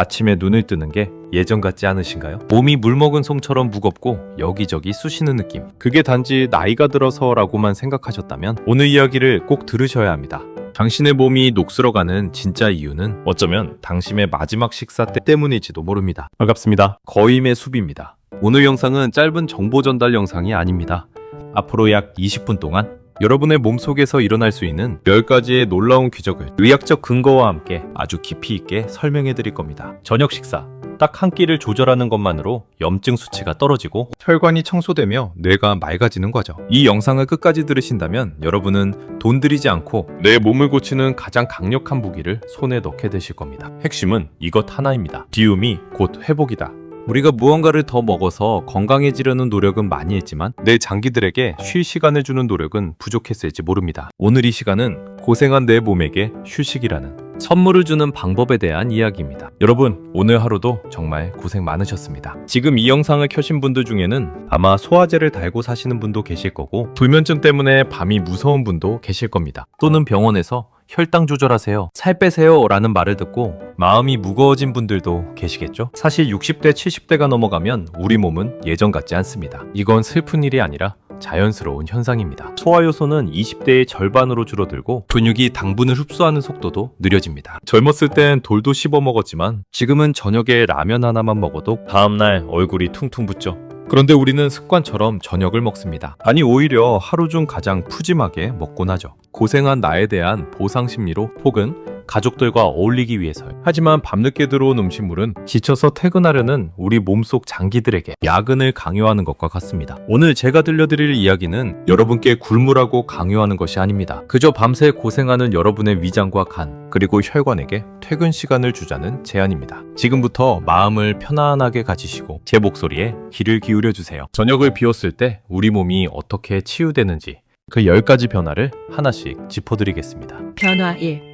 아침에 눈을 뜨는 게 예전 같지 않으신가요? 몸이 물먹은 솜처럼 무겁고 여기저기 쑤시는 느낌. 그게 단지 나이가 들어서라고만 생각하셨다면 오늘 이야기를 꼭 들으셔야 합니다. 당신의 몸이 녹슬어가는 진짜 이유는 어쩌면 당신의 마지막 식사 때 때문일지도 모릅니다. 반갑습니다. 거임의 숲입니다. 오늘 영상은 짧은 정보 전달 영상이 아닙니다. 앞으로 약 20분 동안 여러분의 몸속에서 일어날 수 있는 10가지의 놀라운 기적을 의학적 근거와 함께 아주 깊이 있게 설명해 드릴 겁니다. 저녁 식사. 딱 한 끼를 조절하는 것만으로 염증 수치가 떨어지고 혈관이 청소되며 뇌가 맑아지는 거죠. 이 영상을 끝까지 들으신다면 여러분은 돈 들이지 않고 내 몸을 고치는 가장 강력한 무기를 손에 넣게 되실 겁니다. 핵심은 이것 하나입니다. 비움이 곧 회복이다. 우리가 무언가를 더 먹어서 건강해지려는 노력은 많이 했지만 내 장기들에게 쉴 시간을 주는 노력은 부족했을지 모릅니다. 오늘 이 시간은 고생한 내 몸에게 휴식이라는 선물을 주는 방법에 대한 이야기입니다. 여러분, 오늘 하루도 정말 고생 많으셨습니다. 지금 이 영상을 켜신 분들 중에는 아마 소화제를 달고 사시는 분도 계실 거고 불면증 때문에 밤이 무서운 분도 계실 겁니다. 또는 병원에서 혈당 조절하세요. 살 빼세요. 라는 말을 듣고 마음이 무거워진 분들도 계시겠죠? 사실 60대, 70대가 넘어가면 우리 몸은 예전 같지 않습니다. 이건 슬픈 일이 아니라 자연스러운 현상입니다. 소화 요소는 20대의 절반으로 줄어들고 근육이 당분을 흡수하는 속도도 느려집니다. 젊었을 땐 돌도 씹어 먹었지만 지금은 저녁에 라면 하나만 먹어도 다음날 얼굴이 퉁퉁 붓죠. 그런데 우리는 습관처럼 저녁을 먹습니다. 아니 오히려 하루 중 가장 푸짐하게 먹곤 하죠. 고생한 나에 대한 보상 심리로 혹은 가족들과 어울리기 위해서요. 하지만 밤늦게 들어온 음식물은 지쳐서 퇴근하려는 우리 몸속 장기들에게 야근을 강요하는 것과 같습니다. 오늘 제가 들려드릴 이야기는 여러분께 굴물하고 강요하는 것이 아닙니다. 그저 밤새 고생하는 여러분의 위장과 간, 그리고 혈관에게 퇴근 시간을 주자는 제안입니다. 지금부터 마음을 편안하게 가지시고 제 목소리에 귀를 기울여 주세요. 저녁을 비웠을 때 우리 몸이 어떻게 치유되는지 그 10가지 변화를 하나씩 짚어드리겠습니다. 변화 1.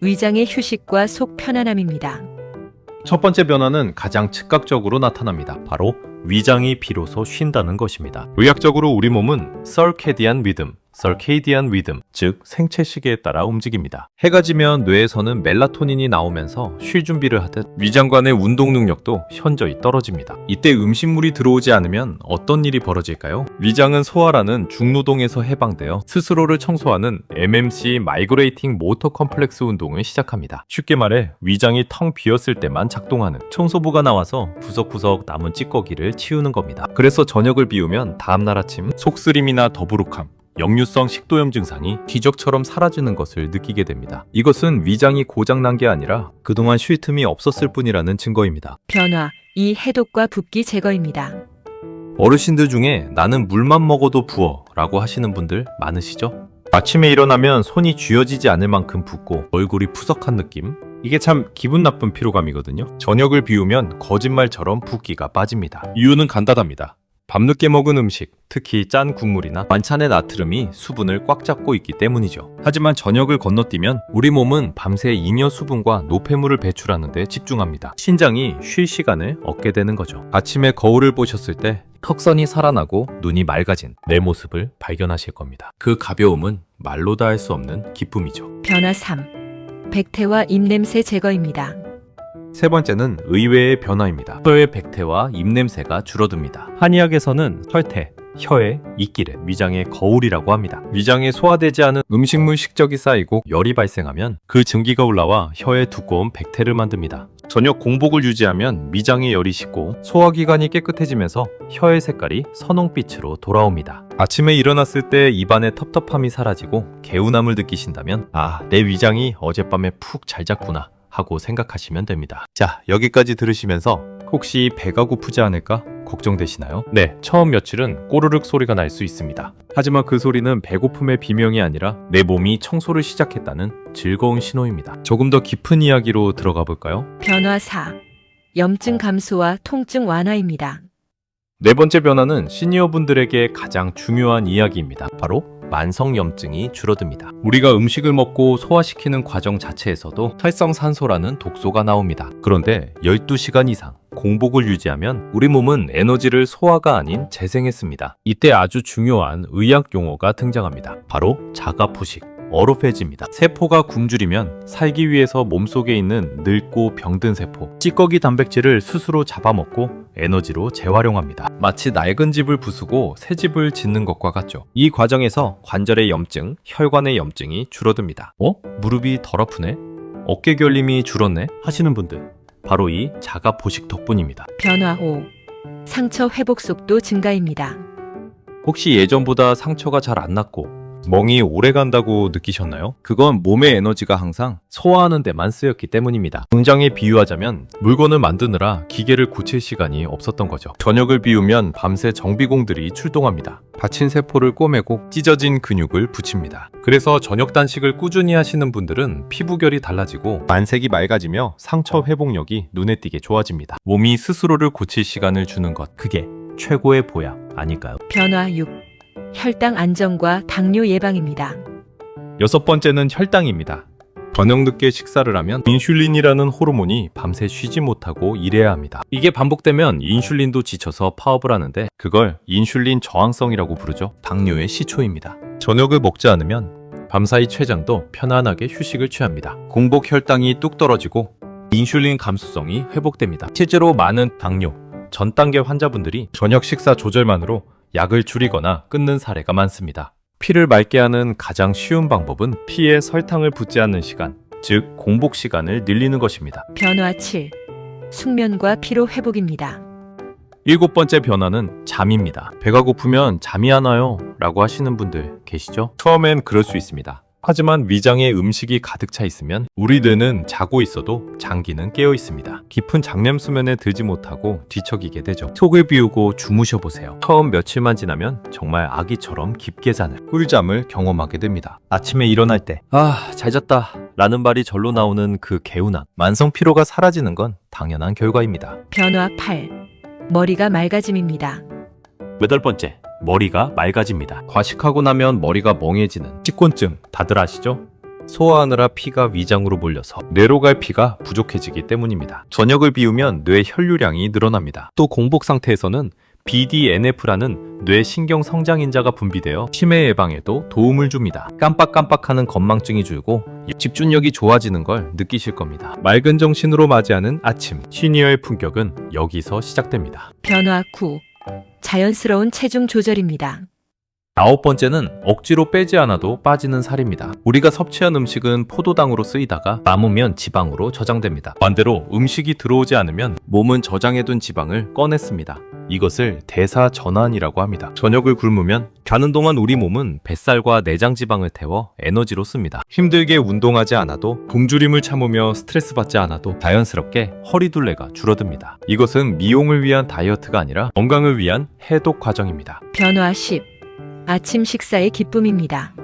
위장의 휴식과 속 편안함입니다. 첫 번째 변화는 가장 즉각적으로 나타납니다. 바로 위장이 비로소 쉰다는 것입니다. 의학적으로 우리 몸은 circadian rhythm, 즉 생체 시계에 따라 움직입니다. 해가 지면 뇌에서는 멜라토닌이 나오면서 쉴 준비를 하듯 위장관의 운동 능력도 현저히 떨어집니다. 이때 음식물이 들어오지 않으면 어떤 일이 벌어질까요? 위장은 소화라는 중노동에서 해방되어 스스로를 청소하는 MMC 마이그레이팅 모터 컴플렉스 운동을 시작합니다. 쉽게 말해 위장이 텅 비었을 때만 작동하는 청소부가 나와서 구석구석 남은 찌꺼기를 치우는 겁니다. 그래서 저녁을 비우면 다음날 아침 속쓰림이나 더부룩함, 역류성 식도염 증상이 기적처럼 사라지는 것을 느끼게 됩니다. 이것은 위장이 고장난 게 아니라 그동안 쉴 틈이 없었을 뿐이라는 증거입니다. 변화 2. 해독과 붓기 제거입니다. 어르신들 중에 나는 물만 먹어도 부어 라고 하시는 분들 많으시죠? 아침에 일어나면 손이 쥐어지지 않을 만큼 붓고 얼굴이 푸석한 느낌? 이게 참 기분 나쁜 피로감이거든요. 저녁을 비우면 거짓말처럼 붓기가 빠집니다. 이유는 간단합니다. 밤늦게 먹은 음식, 특히 짠 국물이나 만찬의 나트륨이 수분을 꽉 잡고 있기 때문이죠. 하지만 저녁을 건너뛰면 우리 몸은 밤새 잉여 수분과 노폐물을 배출하는 데 집중합니다. 신장이 쉴 시간을 얻게 되는 거죠. 아침에 거울을 보셨을 때 턱선이 살아나고 눈이 맑아진 내 모습을 발견하실 겁니다. 그 가벼움은 말로 다 할 수 없는 기쁨이죠. 변화 3. 백태와 입냄새 제거입니다. 세 번째는 의외의 변화입니다. 혀의 백태와 입냄새가 줄어듭니다. 한의학에서는 혈태, 혀의 이끼를 위장의 거울이라고 합니다. 위장에 소화되지 않은 음식물 식적이 쌓이고 열이 발생하면 그 증기가 올라와 혀에 두꺼운 백태를 만듭니다. 저녁 공복을 유지하면 미장의 열이 식고 소화기관이 깨끗해지면서 혀의 색깔이 선홍빛으로 돌아옵니다. 아침에 일어났을 때 입안의 텁텁함이 사라지고 개운함을 느끼신다면 아, 내 위장이 어젯밤에 푹 잘 잤구나 하고 생각하시면 됩니다. 자, 여기까지 들으시면서 혹시 배가 고프지 않을까 걱정되시나요? 네, 처음 며칠은 꼬르륵 소리가 날 수 있습니다. 하지만 그 소리는 배고픔의 비명이 아니라 내 몸이 청소를 시작했다는 즐거운 신호입니다. 조금 더 깊은 이야기로 들어가 볼까요? 변화 4. 염증 감소와 통증 완화입니다. 네 번째 변화는 시니어분들에게 가장 중요한 이야기입니다. 바로 만성염증이 줄어듭니다. 우리가 음식을 먹고 소화시키는 과정 자체에서도 활성산소라는 독소가 나옵니다. 그런데 12시간 이상 공복을 유지하면 우리 몸은 에너지를 소화가 아닌 재생했습니다. 이때 아주 중요한 의학 용어가 등장합니다. 바로 자가포식. 어록해집니다. 세포가 굶주리면 살기 위해서 몸속에 있는 늙고 병든 세포, 찌꺼기 단백질을 스스로 잡아먹고 에너지로 재활용합니다. 마치 낡은 집을 부수고 새 집을 짓는 것과 같죠. 이 과정에서 관절의 염증, 혈관의 염증이 줄어듭니다. 어? 무릎이 덜 아프네? 어깨 결림이 줄었네? 하시는 분들. 바로 이 자가 보식 덕분입니다. 변화 5. 상처 회복 속도 증가입니다. 혹시 예전보다 상처가 잘 안 났고 멍이 오래 간다고 느끼셨나요? 그건 몸의 에너지가 항상 소화하는 데만 쓰였기 때문입니다. 공장에 비유하자면 물건을 만드느라 기계를 고칠 시간이 없었던 거죠. 저녁을 비우면 밤새 정비공들이 출동합니다. 다친 세포를 꼬매고 찢어진 근육을 붙입니다. 그래서 저녁 단식을 꾸준히 하시는 분들은 피부결이 달라지고 만색이 맑아지며 상처 회복력이 눈에 띄게 좋아집니다. 몸이 스스로를 고칠 시간을 주는 것 그게 최고의 보약 아닐까요? 변화 6. 혈당 안정과 당뇨 예방입니다. 여섯 번째는 혈당입니다. 저녁 늦게 식사를 하면 인슐린이라는 호르몬이 밤새 쉬지 못하고 일해야 합니다. 이게 반복되면 인슐린도 지쳐서 파업을 하는데 그걸 인슐린 저항성이라고 부르죠. 당뇨의 시초입니다. 저녁을 먹지 않으면 밤사이 췌장도 편안하게 휴식을 취합니다. 공복 혈당이 뚝 떨어지고 인슐린 감수성이 회복됩니다. 실제로 많은 당뇨, 전 단계 환자분들이 저녁 식사 조절만으로 약을 줄이거나 끊는 사례가 많습니다. 피를 맑게 하는 가장 쉬운 방법은 피에 설탕을 붓지 않는 시간, 즉 공복 시간을 늘리는 것입니다. 변화 7. 숙면과 피로 회복입니다. 일곱 번째 변화는 잠입니다. 배가 고프면 잠이 안 와요 라고 하시는 분들 계시죠? 처음엔 그럴 수 있습니다. 하지만 위장에 음식이 가득 차 있으면 우리 뇌는 자고 있어도 장기는 깨어 있습니다. 깊은 장냄 수면에 들지 못하고 뒤척이게 되죠. 속을 비우고 주무셔 보세요. 처음 며칠만 지나면 정말 아기처럼 깊게 자는 꿀잠을 경험하게 됩니다. 아침에 일어날 때 아, 잘 잤다 라는 말이 절로 나오는 그 개운함, 만성 피로가 사라지는 건 당연한 결과입니다. 변화 8. 머리가 맑아짐입니다. 여덟 번째, 머리가 맑아집니다. 과식하고 나면 머리가 멍해지는 식곤증 다들 아시죠? 소화하느라 피가 위장으로 몰려서 뇌로 갈 피가 부족해지기 때문입니다. 저녁을 비우면 뇌 혈류량이 늘어납니다. 또 공복 상태에서는 BDNF라는 뇌 신경 성장인자가 분비되어 치매 예방에도 도움을 줍니다. 깜빡깜빡하는 건망증이 줄고 집중력이 좋아지는 걸 느끼실 겁니다. 맑은 정신으로 맞이하는 아침, 시니어의 품격은 여기서 시작됩니다. 변화 9. 자연스러운 체중 조절입니다. 아홉 번째는 억지로 빼지 않아도 빠지는 살입니다. 우리가 섭취한 음식은 포도당으로 쓰이다가 남으면 지방으로 저장됩니다. 반대로 음식이 들어오지 않으면 몸은 저장해둔 지방을 꺼냈습니다. 이것을 대사 전환이라고 합니다. 저녁을 굶으면 가는 동안 우리 몸은 뱃살과 내장 지방을 태워 에너지로 씁니다. 힘들게 운동하지 않아도 굶주림을 참으며 스트레스 받지 않아도 자연스럽게 허리둘레가 줄어듭니다. 이것은 미용을 위한 다이어트가 아니라 건강을 위한 해독 과정입니다. 변화 10. 아침 식사의 기쁨입니다.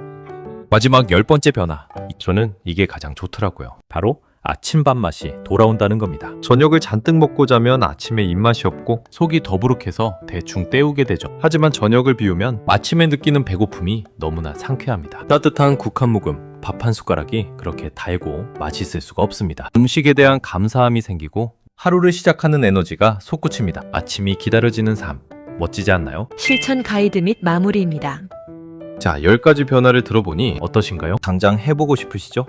마지막 열 번째 변화. 저는 이게 가장 좋더라고요. 바로 아침밥 맛이 돌아온다는 겁니다. 저녁을 잔뜩 먹고 자면 아침에 입맛이 없고 속이 더부룩해서 대충 때우게 되죠. 하지만 저녁을 비우면 아침에 느끼는 배고픔이 너무나 상쾌합니다. 따뜻한 국 한 모금, 밥 한 숟가락이 그렇게 달고 맛있을 수가 없습니다. 음식에 대한 감사함이 생기고 하루를 시작하는 에너지가 솟구칩니다. 아침이 기다려지는 삶. 멋지지 않나요? 실천 가이드 및 마무리입니다. 자, 10가지 변화를 들어보니 어떠신가요? 당장 해보고 싶으시죠?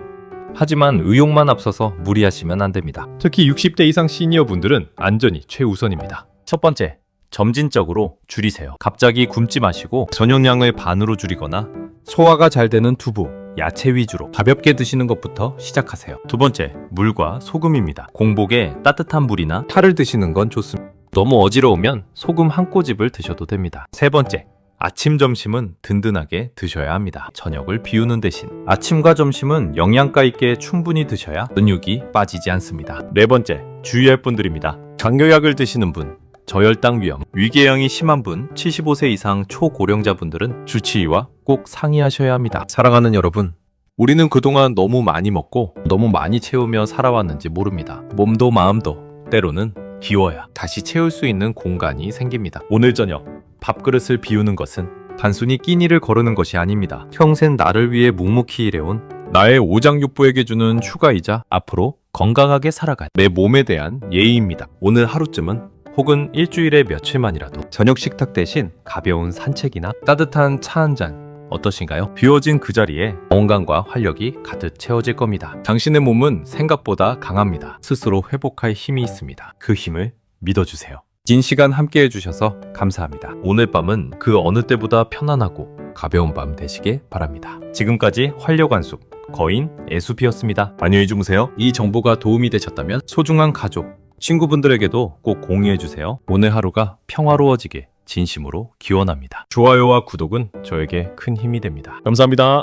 하지만 의욕만 앞서서 무리하시면 안 됩니다. 특히 60대 이상 시니어 분들은 안전이 최우선입니다. 첫 번째, 점진적으로 줄이세요. 갑자기 굶지 마시고 전용량을 반으로 줄이거나 소화가 잘 되는 두부, 야채 위주로 가볍게 드시는 것부터 시작하세요. 두 번째, 물과 소금입니다. 공복에 따뜻한 물이나 타를 드시는 건 좋습니다. 너무 어지러우면 소금 한 꼬집을 드셔도 됩니다. 세 번째, 아침 점심은 든든하게 드셔야 합니다. 저녁을 비우는 대신 아침과 점심은 영양가 있게 충분히 드셔야 근육이 빠지지 않습니다. 네 번째, 주의할 분들입니다. 장요약을 드시는 분, 저혈당 위험, 위궤양이 심한 분, 75세 이상 초고령자분들은 주치의와 꼭 상의하셔야 합니다. 사랑하는 여러분, 우리는 그동안 너무 많이 먹고 너무 많이 채우며 살아왔는지 모릅니다. 몸도 마음도 때로는 비워야 다시 채울 수 있는 공간이 생깁니다. 오늘 저녁 밥그릇을 비우는 것은 단순히 끼니를 거르는 것이 아닙니다. 평생 나를 위해 묵묵히 일해온 나의 오장육부에게 주는 휴가이자 앞으로 건강하게 살아갈 내 몸에 대한 예의입니다. 오늘 하루쯤은 혹은 일주일에 며칠만이라도 저녁 식탁 대신 가벼운 산책이나 따뜻한 차 한 잔 어떠신가요? 비워진 그 자리에 건강과 활력이 가득 채워질 겁니다. 당신의 몸은 생각보다 강합니다. 스스로 회복할 힘이 있습니다. 그 힘을 믿어주세요. 긴 시간 함께 해주셔서 감사합니다. 오늘 밤은 그 어느 때보다 편안하고 가벼운 밤 되시길 바랍니다. 지금까지 활력완숙 거인 애수피였습니다. 안녕히 주무세요. 이 정보가 도움이 되셨다면 소중한 가족, 친구분들에게도 꼭 공유해주세요. 오늘 하루가 평화로워지길 진심으로 기원합니다. 좋아요와 구독은 저에게 큰 힘이 됩니다. 감사합니다.